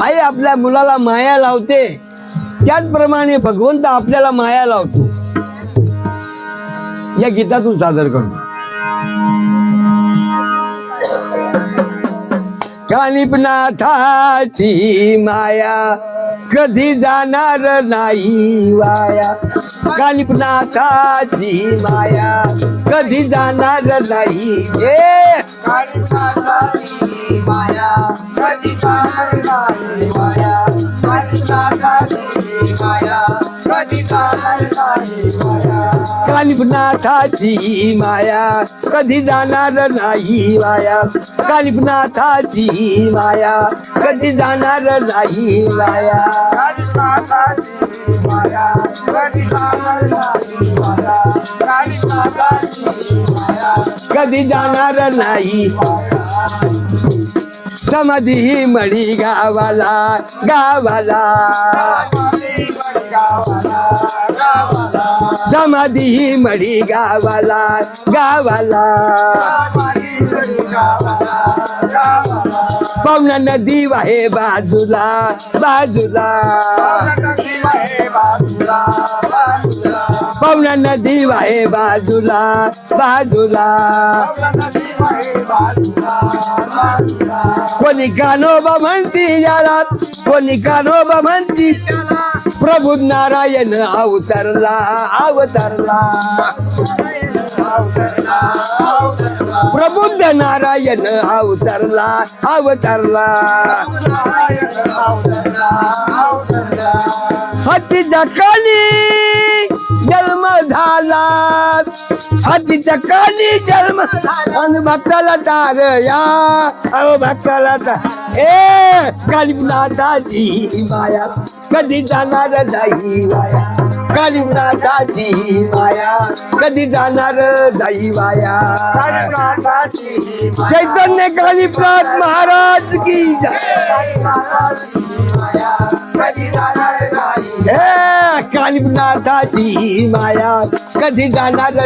आई आपल्या मुलाला माया लावते. त्याचप्रमाणे भगवंत आपल्याला माया लावतो. या गीतातून सादर करतो कालिपनाथाची माया कधी जाणार नाही वाया? कालिपनाथाची माया कधी जाणार नाही? हे माया कधी जाणार नाही माया माया कधी जाणार नाही माया कालिपनाथाची माया. कधी जाणार नाही वाया कालिपनाथाची माया. कधी जाणार नाही वाया माया. कधी जाणार नाही माया. माया. कधी जाणार नाही समाधी मळी गावाला गावाला. समाधी मळी गावाला गावाला. पवना नदी वाहे बाजूला बाजूला. पवना नदी वाहे बाजूला बाजूला. कोणी कानोबा म्हणती याला कोणी कानोबा म्हणती प्रभू नारायण अवतरला अवतरला. प्रबुद्ध नारायण अवतरला अवतरला. हत्तीच्या कानी झाला हत्तीच्या कानी जन्म. आणि भक्ताला तार या. अहो भक्ताला तार ए माया. कधी जाणार नाही कालिपनाथाची माया. कधी जाणार नाही वाया चैतन्य कालिपनाथ महाराज की जय. कालिपनाथाची माया. कधी जाणार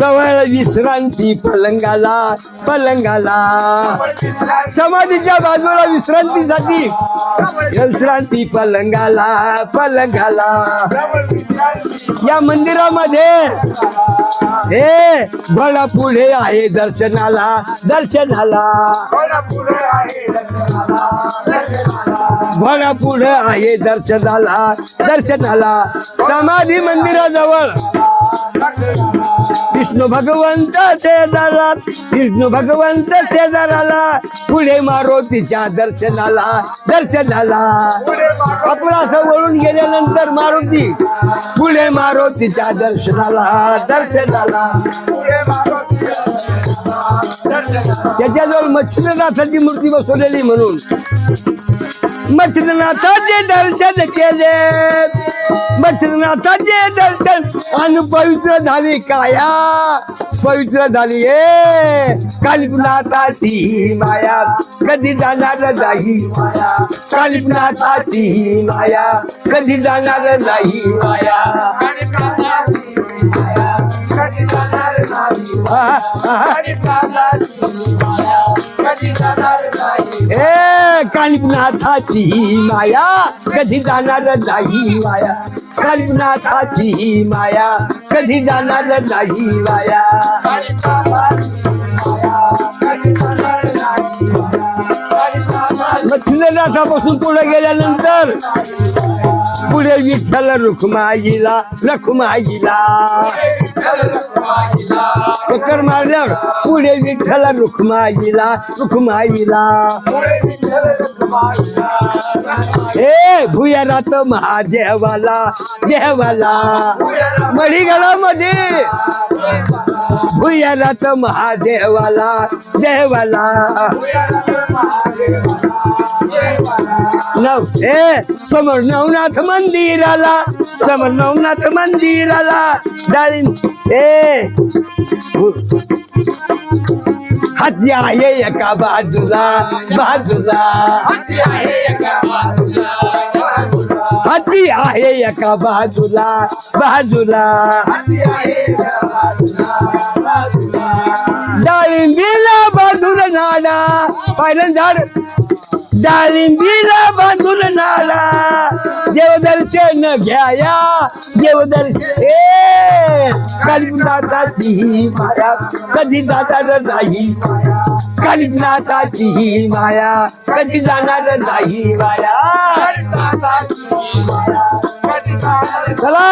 जवळ विश्रांती पलंगाला पलंगाला समाधीच्या बाजूला विश्रांतीसाठी विश्रांती पलंगाला पलंगाला या मंदिरामध्ये हे घोडा पुढे आहे दर्शनाला दर्शनाला. घोडा पुढे आहे दर्शनाला दर्शनाला. समाधी मंदिराजवळ. विष्णू भगवंत शेजारा विष्णू भगवंत शेजाराला पुढे मारुतीच्या दर्शनाला दर्शनाला. कपडा असं वळून गेल्यानंतर मारुती पुढे मारुतीच्या दर्शनाला दर्शनाला. त्याच्याजवळ मच्छिंद्रनाथाची मूर्ती बसवलेली म्हणून. मच्छिंद्रनाथाचे दर्शन केले. मच्छिंद्रनाथाचे दर्शन अनुपवित्र पवित्र झाली काया. पवित्र झाली ए. कालिपनाथाची माया कधी जाणार नाही माया. कालिपनाथाची माया कधी जाणार नाही माया. आहा, आहा. ए कालिपनाथाची माया कधी जाणार नाही माया. कालिपनाथाची माया कधी जाणार नाही माया. मच्छिंद्रनाथापासून पुढे गेल्यानंतर पुढे विठ्ठल रुखमाईला रखुमाईला. चक्कर मारल्यावर पुढे विठ्ठल रुखमाईला रुखमाईला. ए भुयारात महादेवाला देवाला. मढीगडामध्ये भुयारात महादेवाला देवाला. नव ए समोर नवनाथ मंदिराला समर नवनाथ मंदिराला डाळिंब ए हाती आहे एका बाजूला बाजूला. हाती आहे एका बाजूला बाजूला. डाळिंबीला बाजूला नाडा पाहिलं झाड? डाळिंबीला बाजूला ना देवदर्शन घ्याया देवदर्शन ए कालिनाथाची माया कधी जाणार नाही कालिनाथाची माया कधी जाणार नाही माया चला.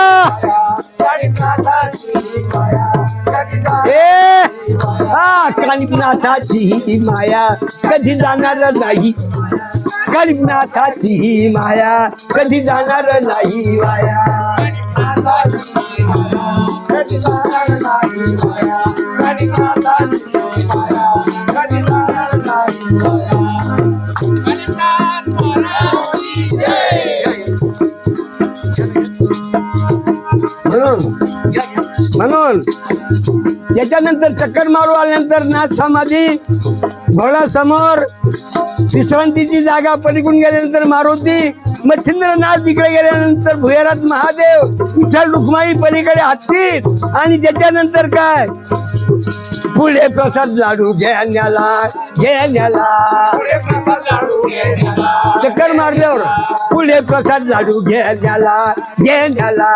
हा कालिनाथाची माया. कधी जाणार नाही कालिनाथाची माया? कधी जाणार नाही माया? म्हणून म्हणून याच्यानंतर चक्कर मारू आल्यानंतर नाथ समाधी घोडासमोर विश्रांतीची जागा पलीकडून गेल्यानंतर मारुती मच्छिंद्रनाथ तिकडे गेल्यानंतर भुयारात महादेव विठ्ठल रुक्माई पलीकडे हत्ती आणि त्याच्यानंतर काय? पुढे प्रसाद लाडू घेण्याला घेण्याला. चक्कर मारल्यावर पुढे प्रसाद लाडू घेण्याला घेण्याला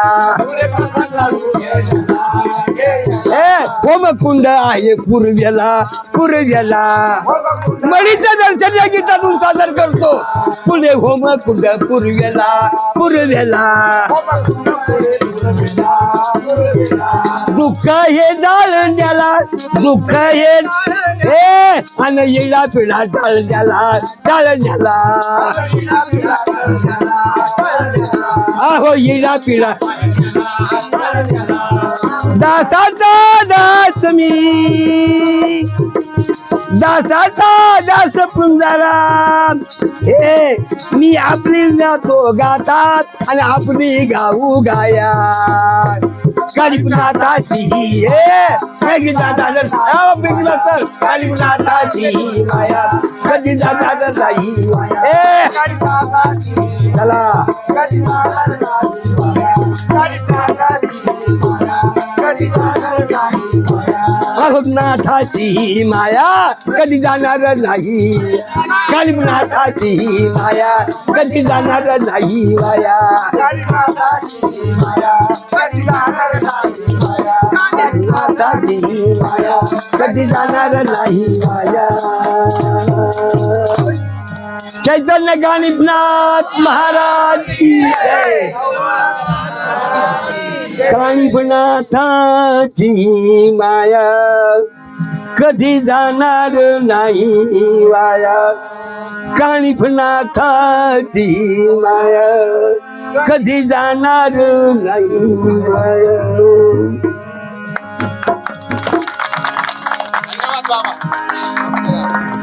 ए होमकुंड आहे पूर्वेला पूर्वेला. मडीचं दर्शन या गीतातून सादर करतो. पुढे होमकुंड पूर्वेला पूर्वेला. दुःख हे जाळण्याला दुःख हे ए आणि येळा पिढा टाळण्याला टाळण्याला आहो येळा पिढा दासाचा दास मी. दासाचा दास पुंजाराम हे मी आपली गातो गातात आणि आपली गाऊ गाया कालिपनाथाची हे कालिपनाथाची माया. कधी जाणार नाही ए चला. नाथाची माया कधी जाणार नाही? कालिपनाथाची माया कधी जाणार नाही माया कधी जाणार नाही माया? चैतन्य गणितनाथ महाराज की जय. काणिपनाथाची माया. कधी जाणार नाही वाया. काणिपनाथाची माया. कधी जाणार नाही वाया.